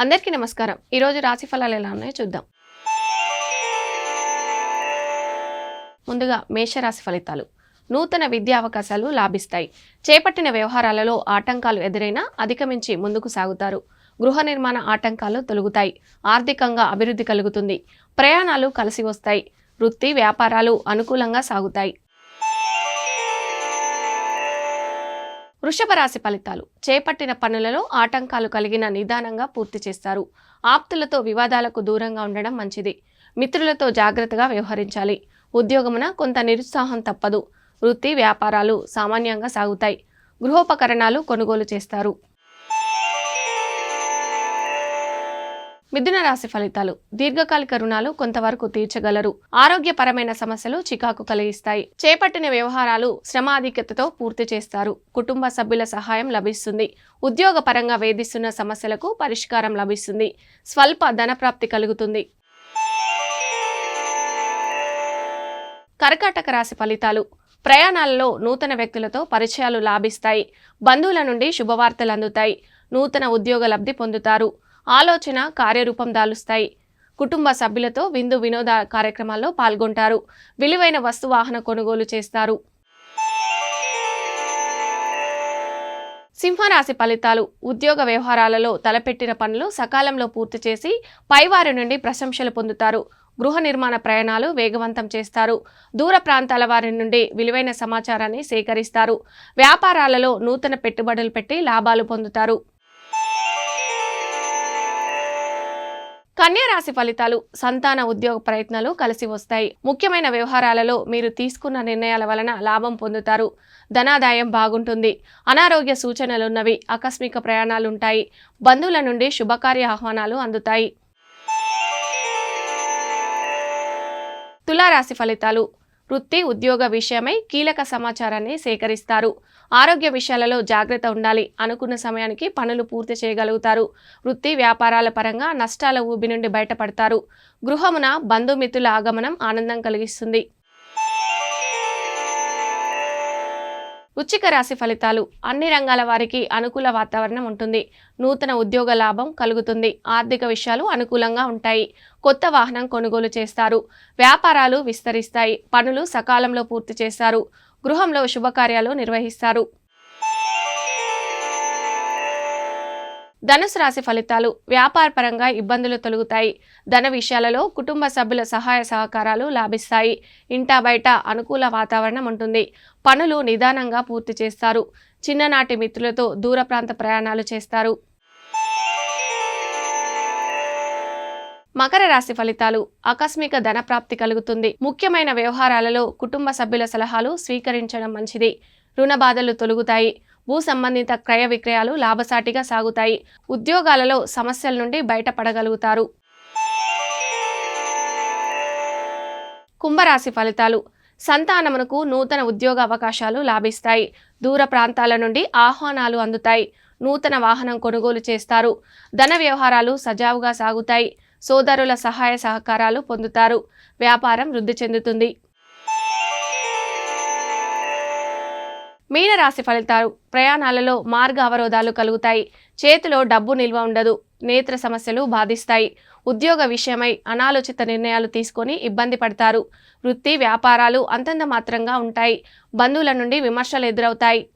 అందరికీ నమస్కారం. ఈరోజు రాశి ఫలాలు ఎలా ఉన్నాయో చూద్దాం. ముందుగా మేషరాశి ఫలితాలు. నూతన విద్యా అవకాశాలు లాభిస్తాయి. చేపట్టిన వ్యవహారాలలో ఆటంకాలు ఎదురైనా అధిగమించి ముందుకు సాగుతారు. గృహ నిర్మాణ ఆటంకాలు తొలగుతాయి. ఆర్థికంగా అభివృద్ధి కలుగుతుంది. ప్రయాణాలు కలిసి వస్తాయి. వృత్తి వ్యాపారాలు అనుకూలంగా సాగుతాయి. వృషభ రాశి ఫలితాలు. చేపట్టిన పనులలో ఆటంకాలు కలిగిన నిదానంగా పూర్తి చేస్తారు. ఆప్తులతో వివాదాలకు దూరంగా ఉండడం మంచిది. మిత్రులతో జాగ్రత్తగా వ్యవహరించాలి. ఉద్యోగమున కొంత నిరుత్సాహం తప్పదు. వృత్తి వ్యాపారాలు సామాన్యంగా సాగుతాయి. గృహోపకరణాలు కొనుగోలు చేస్తారు. మిథున రాశి ఫలితాలు దీర్ఘకాలిక రుణాలు కొంతవరకు తీర్చగలరు. ఆరోగ్యపరమైన సమస్యలు చికాకు కలిగిస్తాయి. చేపట్టిన వ్యవహారాలు శ్రమాధిక్యతతో పూర్తి చేస్తారు. కుటుంబ సభ్యుల సహాయం లభిస్తుంది. ఉద్యోగపరంగా వేధిస్తున్న సమస్యలకు పరిష్కారం లభిస్తుంది. స్వల్ప ధనప్రాప్తి కలుగుతుంది. కర్కాటక రాశి ఫలితాలు ప్రయాణాలలో నూతన వ్యక్తులతో పరిచయాలు లాభిస్తాయి. బంధువుల నుండి శుభవార్తలు అందుతాయి. నూతన ఉద్యోగ లబ్ధి పొందుతారు. ఆలోచన కార్యరూపం దాలుస్తాయి. కుటుంబ సభ్యులతో విందు వినోద కార్యక్రమాల్లో పాల్గొంటారు. విలువైన వస్తు వాహన కొనుగోలు చేస్తారు. సింహరాశి ఫలితాలు. ఉద్యోగ వ్యవహారాలలో తలపెట్టిన పనులు సకాలంలో పూర్తి చేసి పైవారి నుండి ప్రశంసలు పొందుతారు. గృహ నిర్మాణ ప్రయాణాలు వేగవంతం చేస్తారు. దూర ప్రాంతాల వారి నుండి విలువైన సమాచారాన్ని సేకరిస్తారు. వ్యాపారాలలో నూతన పెట్టుబడులు పెట్టి లాభాలు పొందుతారు. రాశి ఫలితాలు సంతాన ఉద్యోగ ప్రయత్నాలు కలిసి వస్తాయి. ముఖ్యమైన వ్యవహారాలలో మీరు తీసుకున్న నిర్ణయాల వలన లాభం పొందుతారు. ధనాదాయం బాగుంటుంది. అనారోగ్య సూచనలున్నవి ఆకస్మిక ప్రయాణాలుంటాయి. బంధువుల నుండి శుభకార్య ఆహ్వానాలు అందుతాయి. తులారాశి ఫలితాలు వృత్తి ఉద్యోగ విషయమై కీలక సమాచారాన్ని సేకరిస్తారు. ఆరోగ్య విషయాలలో జాగ్రత్త ఉండాలి అనుకున్న సమయానికి పనులు పూర్తి చేయగలుగుతారు. వృత్తి వ్యాపారాల పరంగా నష్టాల ఊబి నుండి బయటపడతారు. గృహమున బంధుమిత్రుల ఆగమనం ఆనందం కలిగిస్తుంది. వృచ్చిక రాశి ఫలితాలు అన్ని రంగాల వారికి అనుకూల వాతావరణం ఉంటుంది. నూతన ఉద్యోగ లాభం కలుగుతుంది. ఆర్థిక విషయాలు అనుకూలంగా ఉంటాయి. కొత్త వాహనం కొనుగోలు చేస్తారు. వ్యాపారాలు విస్తరిస్తాయి. పనులు సకాలంలో పూర్తి చేస్తారు. గృహంలో శుభకార్యాలు నిర్వహిస్తారు. ధనుసు రాశి ఫలితాలు వ్యాపారపరంగా ఇబ్బందులు తొలుగుతాయి. ధన విషయాలలో కుటుంబ సభ్యుల సహాయ సహకారాలు లాభిస్తాయి. ఇంటా బయట అనుకూల వాతావరణం ఉంటుంది. పనులు నిదానంగా పూర్తి చేస్తారు. చిన్ననాటి మిత్రులతో దూర ప్రాంత ప్రయాణాలు చేస్తారు. మకర రాశి ఫలితాలు ఆకస్మిక ధన ప్రాప్తి కలుగుతుంది. ముఖ్యమైన వ్యవహారాలలో కుటుంబ సభ్యుల సలహాలు స్వీకరించడం మంచిది. రుణ బాధలు తొలుగుతాయి. భూ సంబంధిత క్రయ విక్రయాలు లాభసాటిగా సాగుతాయి. ఉద్యోగాలలో సమస్యల నుండి బయటపడగలుగుతారు. కుంభరాశి ఫలితాలు. సంతానమునకు నూతన ఉద్యోగ అవకాశాలు లాభిస్తాయి. దూర ప్రాంతాల నుండి ఆహ్వానాలు అందుతాయి. నూతన వాహనం కొనుగోలు చేస్తారు. ధన వ్యవహారాలు సజావుగా సాగుతాయి. సోదరుల సహాయ సహకారాలు పొందుతారు. వ్యాపారం వృద్ధి చెందుతుంది. మీనరాశి ఫలితాలు ప్రయాణాలలో మార్గ అవరోధాలు కలుగుతాయి. చేతిలో డబ్బు నిల్వ ఉండదు. నేత్ర సమస్యలు బాధిస్తాయి. ఉద్యోగ విషయమై అనాలోచిత నిర్ణయాలు తీసుకొని ఇబ్బంది పడతారు. వృత్తి వ్యాపారాలు అంతంత మాత్రంగా ఉంటాయి. బంధువుల నుండి విమర్శలు ఎదురవుతాయి.